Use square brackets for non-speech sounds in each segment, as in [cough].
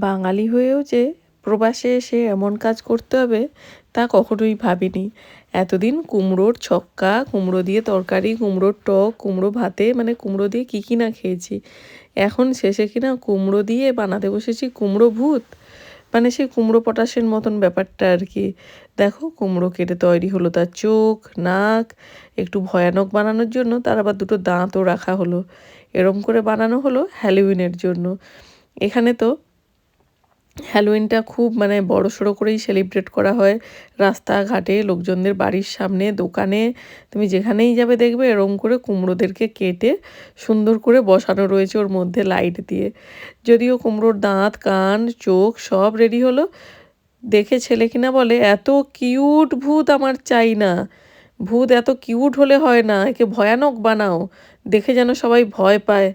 বাঙালি হয়েও যে প্রবাসে এসে এমন কাজ করতে হবে, তা কখনোই ভাবিনি। এতদিন কুমড়োর ছক্কা, কুমড়ো দিয়ে তরকারি, কুমড়োর টক, কুমড়ো ভাতে মানে কুমড়ো দিয়ে কী কী না খেয়েছি। এখন শেষে কিনা কুমড়ো দিয়ে বানাতে বসেছি কুমড়ো ভূত? মানে সেই কুমড়ো পটাশের মতন ব্যাপারটা আর কি। দেখো, কুমড়ো কেটে তৈরি হলো তার চোখ, নাক, একটু ভয়ানক বানানোর জন্য তার আবার দুটো দাঁতও রাখা হলো। এরম করে বানানো হলো হ্যালোউইনের জন্য। এখানে তো হ্যালোউইনটা খুব মানে বড় সড়ো করেই সেলিব্রেট করা হয়। রাস্তাঘাটে, লোকজনদের বাড়ির সামনে, দোকানে, তুমি যেখানেই যাবে দেখবে এরম করে কুমড়োদেরকে কেটে সুন্দর করে বসানো রয়েছে ওর মধ্যে লাইট দিয়ে। যদিও কুমড়োর দাঁত, কান, চোখ সব রেডি হলো। দেখে ছেলে কিনা বলে, এত কিউট ভূত আমার চাই না। ভূত এত কিউট হলে হয় না, একে ভয়ানক বানাও। দেখে যেন সবাই ভয় পায়।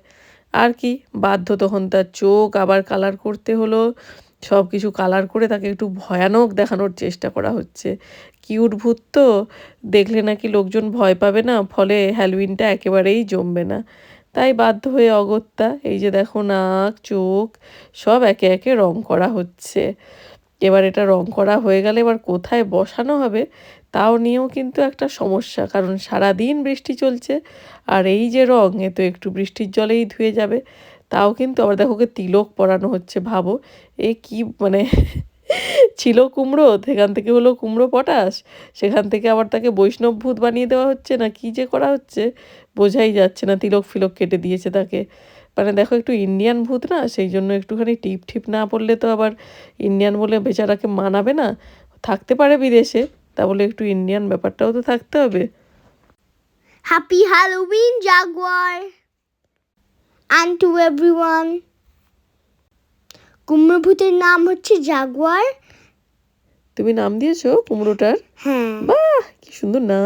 আর কি বাধ্য তখন তার চোখ, আবার কালার করতে হলো। সব কিছু কালার করে তাকে একটু ভয়ানক দেখানোর চেষ্টা করা হচ্ছে। কিউট ভূত তো, দেখলে নাকি লোকজন ভয় পাবে না, ফলে হ্যালোইনটা একেবারেই জমবে না। তাই বাধ্য হয়ে অগত্যা, এই যে দেখো নাক, চোখ, সব একে একে রং করা হচ্ছে। এবার এটা রং করা হয়ে গেলে এবার কোথায় বসানো হবে? তাও নিয়েও কিন্তু একটা সমস্যা, কারণ সারা দিন বৃষ্টি চলছে আর এই যে রং, এ তো একটু বৃষ্টির জলেই ধুয়ে যাবে। তাও কিন্তু আবার দেখো তিলক পরানো হচ্ছে, ভাবো। এ কি মানে [laughs] ছিল কুমড়ো, সেখান থেকে হলো কুমড়ো পটাশ, সেখান থেকে আবার তাকে বৈষ্ণব ভূত বানিয়ে দেওয়া হচ্ছে না কি যে করা হচ্ছে? বোঝাই যাচ্ছে না, তিলক ফিলক কেটে দিয়েছে তাকে। মানে দেখো একটু ইন্ডিয়ান ভূত না, সেই জন্য একটুখানি টিপ ঠিপ না পড়লে তো আবার ইন্ডিয়ান বলে বেচারাকে মানাবে না। থাকতে পারে বিদেশে। তা বলে একটু ইন্ডিয়ান ব্যাপারটাও তো থাকতে হবে। Happy Halloween, and to everyone. কুমড়োভূতের নাম হচ্ছে জাগুয়ার তুমি নাম দিয়েছ কুমড়োটার? হ্যাঁ। বাহ কি সুন্দর নাম।